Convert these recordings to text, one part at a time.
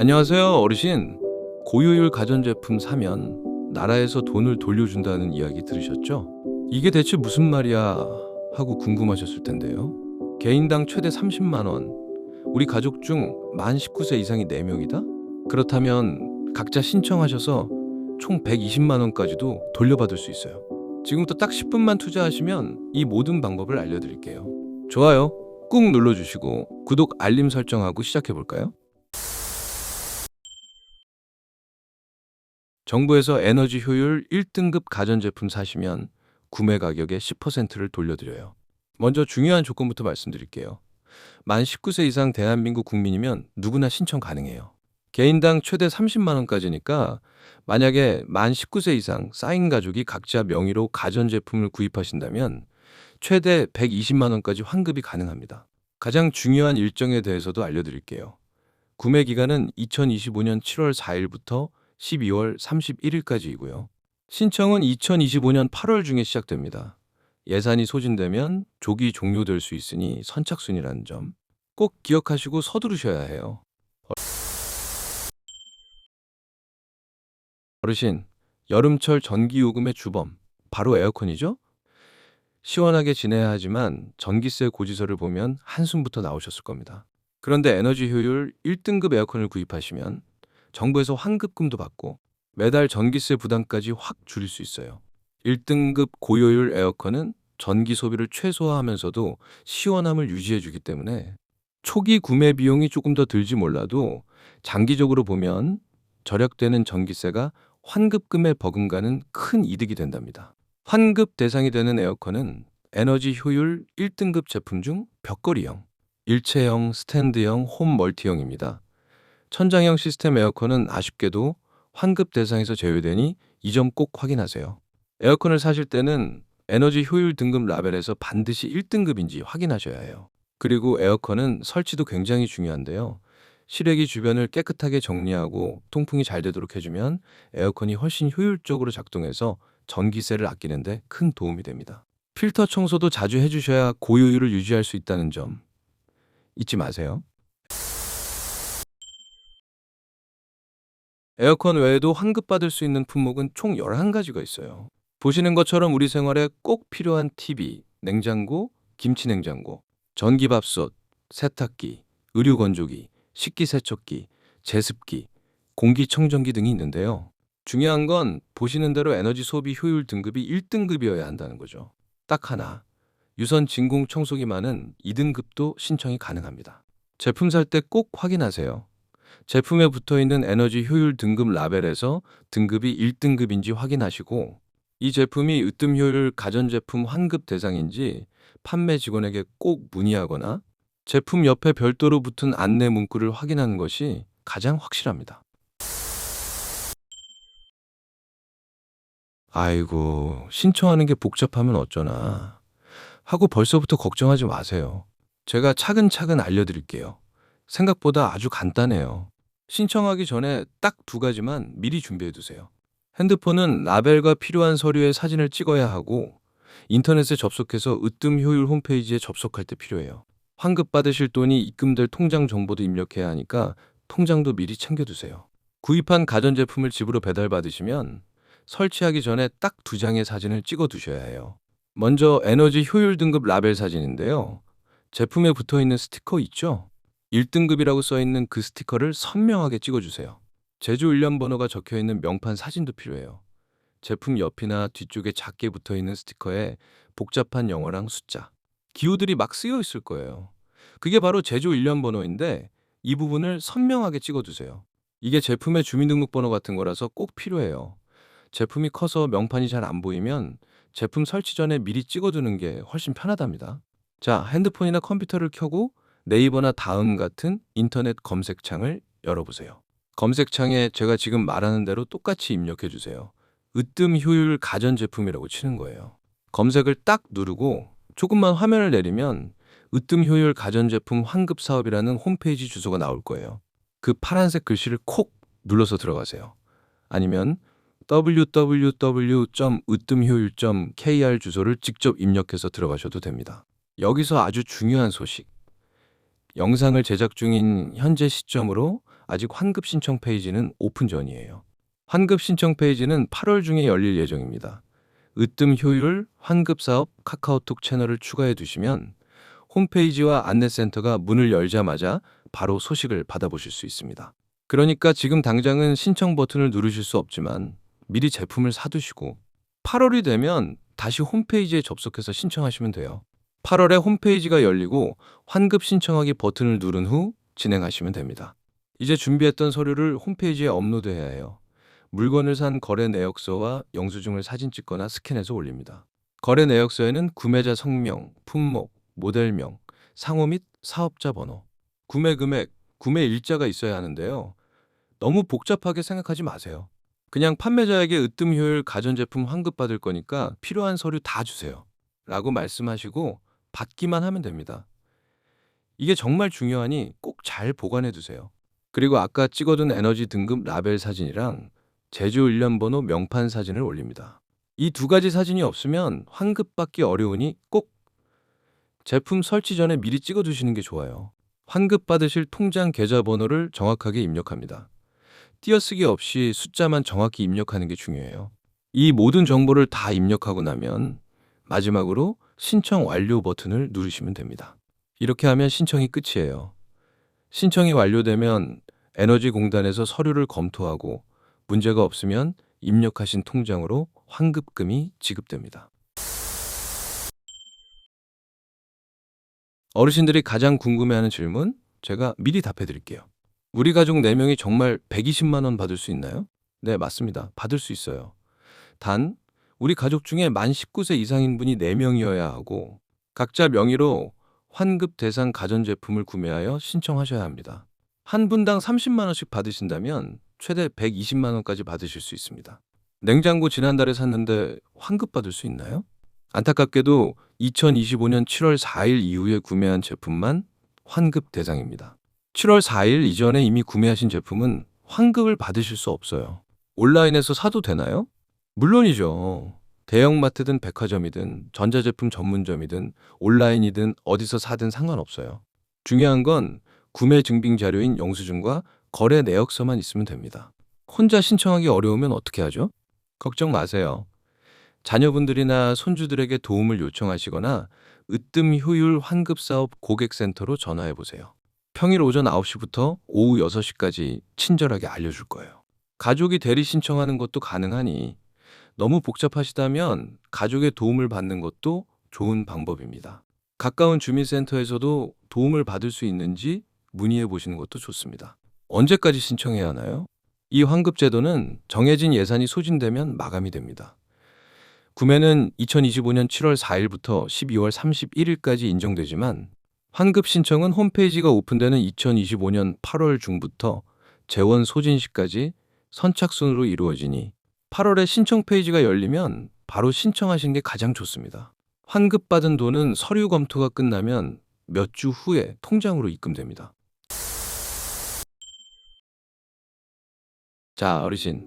안녕하세요, 어르신. 고효율 가전제품 사면 나라에서 돈을 돌려준다는 이야기 들으셨죠? 이게 대체 무슨 말이야? 하고 궁금하셨을 텐데요. 개인당 최대 30만 원. 우리 가족 중 만 19세 이상이 4명이다? 그렇다면 각자 신청하셔서 총 120만 원까지도 돌려받을 수 있어요. 지금부터 딱 10분만 투자하시면 이 모든 방법을 알려드릴게요. 좋아요 꾹 눌러주시고 구독 알림 설정하고 시작해볼까요? 정부에서 에너지 효율 1등급 가전제품 사시면 구매 가격의 10%를 돌려드려요. 먼저 중요한 조건부터 말씀드릴게요. 만 19세 이상 대한민국 국민이면 누구나 신청 가능해요. 개인당 최대 30만 원까지니까 만약에 만 19세 이상 쌓인 가족이 각자 명의로 가전제품을 구입하신다면 최대 120만 원까지 환급이 가능합니다. 가장 중요한 일정에 대해서도 알려드릴게요. 구매 기간은 2025년 7월 4일부터 12월 31일까지이고요. 신청은 2025년 8월 중에 시작됩니다. 예산이 소진되면 조기 종료될 수 있으니 선착순이라는 점 꼭 기억하시고 서두르셔야 해요. 어르신, 여름철 전기요금의 주범, 바로 에어컨이죠? 시원하게 지내야 하지만 전기세 고지서를 보면 한숨부터 나오셨을 겁니다. 그런데 에너지 효율 1등급 에어컨을 구입하시면 정부에서 환급금도 받고 매달 전기세 부담까지 확 줄일 수 있어요. 1등급 고효율 에어컨은 전기 소비를 최소화하면서도 시원함을 유지해 주기 때문에 초기 구매 비용이 조금 더 들지 몰라도 장기적으로 보면 절약되는 전기세가 환급금에 버금가는 큰 이득이 된답니다. 환급 대상이 되는 에어컨은 에너지 효율 1등급 제품 중 벽걸이형, 일체형, 스탠드형, 홈 멀티형입니다. 천장형 시스템 에어컨은 아쉽게도 환급 대상에서 제외되니 이 점 꼭 확인하세요. 에어컨을 사실 때는 에너지 효율 등급 라벨에서 반드시 1등급인지 확인하셔야 해요. 그리고 에어컨은 설치도 굉장히 중요한데요. 실외기 주변을 깨끗하게 정리하고 통풍이 잘 되도록 해주면 에어컨이 훨씬 효율적으로 작동해서 전기세를 아끼는데 큰 도움이 됩니다. 필터 청소도 자주 해주셔야 고효율을 유지할 수 있다는 점 잊지 마세요. 에어컨 외에도 환급받을 수 있는 품목은 총 11가지가 있어요. 보시는 것처럼 우리 생활에 꼭 필요한 TV, 냉장고, 김치냉장고, 전기밥솥, 세탁기, 의류건조기, 식기세척기, 제습기, 공기청정기 등이 있는데요. 중요한 건 보시는 대로 에너지 소비 효율 등급이 1등급이어야 한다는 거죠. 딱 하나. 유선 진공 청소기만은 2등급도 신청이 가능합니다. 제품 살 때 꼭 확인하세요. 제품에 붙어 있는 에너지 효율 등급 라벨에서 등급이 1등급인지 확인하시고 이 제품이 으뜸 효율 가전제품 환급 대상인지 판매 직원에게 꼭 문의하거나 제품 옆에 별도로 붙은 안내 문구를 확인하는 것이 가장 확실합니다. 아이고, 신청하는 게 복잡하면 어쩌나. 하고 벌써부터 걱정하지 마세요. 제가 차근차근 알려드릴게요. 생각보다 아주 간단해요. 신청하기 전에 딱 두 가지만 미리 준비해 두세요. 핸드폰은 라벨과 필요한 서류의 사진을 찍어야 하고 인터넷에 접속해서 으뜸 효율 홈페이지에 접속할 때 필요해요. 환급 받으실 돈이 입금될 통장 정보도 입력해야 하니까 통장도 미리 챙겨두세요. 구입한 가전제품을 집으로 배달받으시면 설치하기 전에 딱 두 장의 사진을 찍어 두셔야 해요. 먼저 에너지 효율 등급 라벨 사진인데요. 제품에 붙어 있는 스티커 있죠? 1등급이라고 써 있는 그 스티커를 선명하게 찍어 주세요. 제조 일련 번호가 적혀 있는 명판 사진도 필요해요. 제품 옆이나 뒤쪽에 작게 붙어 있는 스티커에 복잡한 영어랑 숫자, 기호들이 막 쓰여 있을 거예요. 그게 바로 제조 일련 번호인데 이 부분을 선명하게 찍어 두세요. 이게 제품의 주민등록번호 같은 거라서 꼭 필요해요. 제품이 커서 명판이 잘 안 보이면 제품 설치 전에 미리 찍어두는 게 훨씬 편하답니다. 자, 핸드폰이나 컴퓨터를 켜고 네이버나 다음 같은 인터넷 검색창을 열어보세요. 검색창에 제가 지금 말하는 대로 똑같이 입력해 주세요. 으뜸 효율 가전제품이라고 치는 거예요. 검색을 딱 누르고 조금만 화면을 내리면 으뜸 효율 가전제품 환급 사업이라는 홈페이지 주소가 나올 거예요. 그 파란색 글씨를 콕 눌러서 들어가세요. 아니면 www.으뜸효율.kr 주소를 직접 입력해서 들어가셔도 됩니다. 여기서 아주 중요한 소식. 영상을 제작 중인 현재 시점으로 아직 환급 신청 페이지는 오픈 전이에요. 환급 신청 페이지는 8월 중에 열릴 예정입니다. 으뜸 효율 환급 사업 카카오톡 채널을 추가해 두시면 홈페이지와 안내센터가 문을 열자마자 바로 소식을 받아보실 수 있습니다. 그러니까 지금 당장은 신청 버튼을 누르실 수 없지만 미리 제품을 사두시고 8월이 되면 다시 홈페이지에 접속해서 신청하시면 돼요. 8월에 홈페이지가 열리고 환급 신청하기 버튼을 누른 후 진행하시면 됩니다. 이제 준비했던 서류를 홈페이지에 업로드해야 해요. 물건을 산 거래 내역서와 영수증을 사진 찍거나 스캔해서 올립니다. 거래 내역서에는 구매자 성명, 품목, 모델명, 상호 및 사업자 번호, 구매 금액, 구매 일자가 있어야 하는데요. 너무 복잡하게 생각하지 마세요. 그냥 판매자에게 으뜸 효율 가전제품 환급받을 거니까 필요한 서류 다 주세요. 라고 말씀하시고 받기만 하면 됩니다. 이게 정말 중요하니 꼭 잘 보관해 두세요. 그리고 아까 찍어둔 에너지 등급 라벨 사진이랑 제조 일련 번호 명판 사진을 올립니다. 이 두 가지 사진이 없으면 환급 받기 어려우니 꼭 제품 설치 전에 미리 찍어 두시는 게 좋아요. 환급 받으실 통장 계좌 번호를 정확하게 입력합니다. 띄어쓰기 없이 숫자만 정확히 입력하는 게 중요해요. 이 모든 정보를 다 입력하고 나면 마지막으로 신청 완료 버튼을 누르시면 됩니다. 이렇게 하면 신청이 끝이에요. 신청이 완료되면 에너지공단에서 서류를 검토하고 문제가 없으면 입력하신 통장으로 환급금이 지급됩니다. 어르신들이 가장 궁금해하는 질문 제가 미리 답해 드릴게요. 우리 가족 4명이 정말 120만 원 받을 수 있나요? 네, 맞습니다. 받을 수 있어요. 단 우리 가족 중에 만 19세 이상인 분이 4명이어야 하고 각자 명의로 환급 대상 가전제품을 구매하여 신청하셔야 합니다. 한 분당 30만 원씩 받으신다면 최대 120만 원까지 받으실 수 있습니다. 냉장고 지난달에 샀는데 환급 받을 수 있나요? 안타깝게도 2025년 7월 4일 이후에 구매한 제품만 환급 대상입니다. 7월 4일 이전에 이미 구매하신 제품은 환급을 받으실 수 없어요. 온라인에서 사도 되나요? 물론이죠. 대형마트든 백화점이든 전자제품 전문점이든 온라인이든 어디서 사든 상관없어요. 중요한 건 구매 증빙 자료인 영수증과 거래 내역서만 있으면 됩니다. 혼자 신청하기 어려우면 어떻게 하죠? 걱정 마세요. 자녀분들이나 손주들에게 도움을 요청하시거나 으뜸 효율 환급 사업 고객센터로 전화해 보세요. 평일 오전 9시부터 오후 6시까지 친절하게 알려줄 거예요. 가족이 대리 신청하는 것도 가능하니 너무 복잡하시다면 가족의 도움을 받는 것도 좋은 방법입니다. 가까운 주민센터에서도 도움을 받을 수 있는지 문의해 보시는 것도 좋습니다. 언제까지 신청해야 하나요? 이 환급 제도는 정해진 예산이 소진되면 마감이 됩니다. 구매는 2025년 7월 4일부터 12월 31일까지 인정되지만 환급 신청은 홈페이지가 오픈되는 2025년 8월 중부터 재원 소진 시까지 선착순으로 이루어지니 8월에 신청 페이지가 열리면 바로 신청하시는 게 가장 좋습니다. 환급받은 돈은 서류 검토가 끝나면 몇 주 후에 통장으로 입금됩니다. 자, 어르신.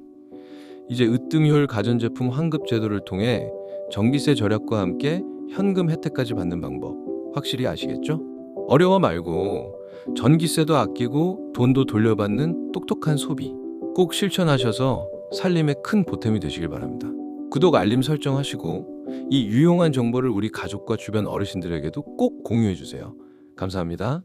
이제 으뜸효율 가전제품 환급 제도를 통해 전기세 절약과 함께 현금 혜택까지 받는 방법 확실히 아시겠죠? 어려워 말고 전기세도 아끼고 돈도 돌려받는 똑똑한 소비 꼭 실천하셔서 살림에 큰 보탬이 되시길 바랍니다. 구독 알림 설정하시고 이 유용한 정보를 우리 가족과 주변 어르신들에게도 꼭 공유해 주세요. 감사합니다.